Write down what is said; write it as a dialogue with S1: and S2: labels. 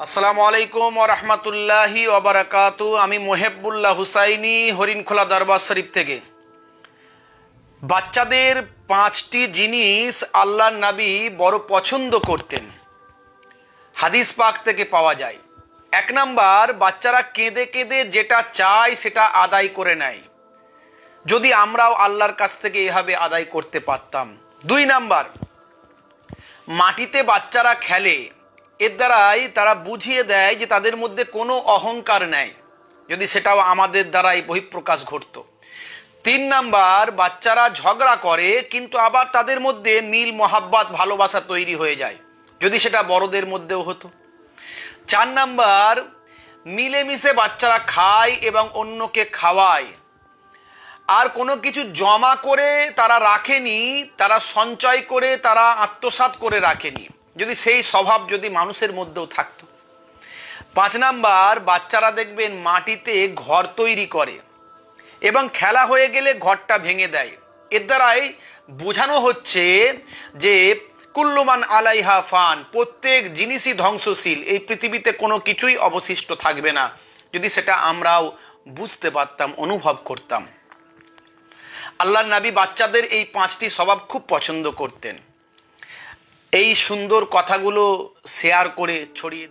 S1: আসসালামু আলাইকুম রহমতুল্লাহি ওবরাকাত আমি মোহেবুল্লাহ হুসাইনি, হরিণখোলা দরবার শরীফ থেকে। বাচ্চাদের পাঁচটি জিনিস আল্লাহ নবী বড় পছন্দ করতেন। হাদিস পাক থেকে পাওয়া যায়। এক নাম্বার, বাচ্চারা কেঁদে কেঁদে যেটা চায় সেটা আদায় করে নেয়। যদি আমরাও আল্লাহর কাছ থেকে এভাবে আদায় করতে পারতাম। দুই নাম্বার, মাটিতে বাচ্চারা খেলে। এর দ্বারাই তারা বুঝিয়ে দেয় যে তাদের মধ্যে কোনো অহংকার নেই, যদি সেটাও আমাদের দ্বারাই বহিঃপ্রকাশ ঘটতো। তিন নাম্বার, বাচ্চারা ঝগড়া করে, কিন্তু আবার তাদের মধ্যে মিল, মহাব্বাত, ভালোবাসা তৈরি হয়ে যায়, যদি সেটা বড়দের মধ্যেও হতো। চার নাম্বার, মিলেমিশে বাচ্চারা খায় এবং অন্যকে খাওয়ায়। আর কোনো কিছু জমা করে তারা রাখেনি, তারা সঞ্চয় করে, তারা আত্মসাৎ করে রাখেনি। যদি সেই স্বভাব যদি মানুষের মধ্যেও থাকতো। পাঁচ নাম্বার, বাচ্চারা দেখবেন মাটিতে ঘর তৈরি করে এবং খেলা হয়ে গেলে ঘরটা ভেঙে দেয়। এর দ্বারাই বোঝানো হচ্ছে যে, কুল্লুমান আলাইহা ফান, প্রত্যেক জিনিসই ধ্বংসশীল। এই পৃথিবীতে কোনো কিছুই অবশিষ্ট থাকবে না। যদি সেটা আমরাও বুঝতে পারতাম, অনুভব করতাম। আল্লাহ নবী বাচ্চাদের এই পাঁচটি স্বভাব খুব পছন্দ করতেন। এই সুন্দর কথাগুলো শেয়ার করে ছড়িয়ে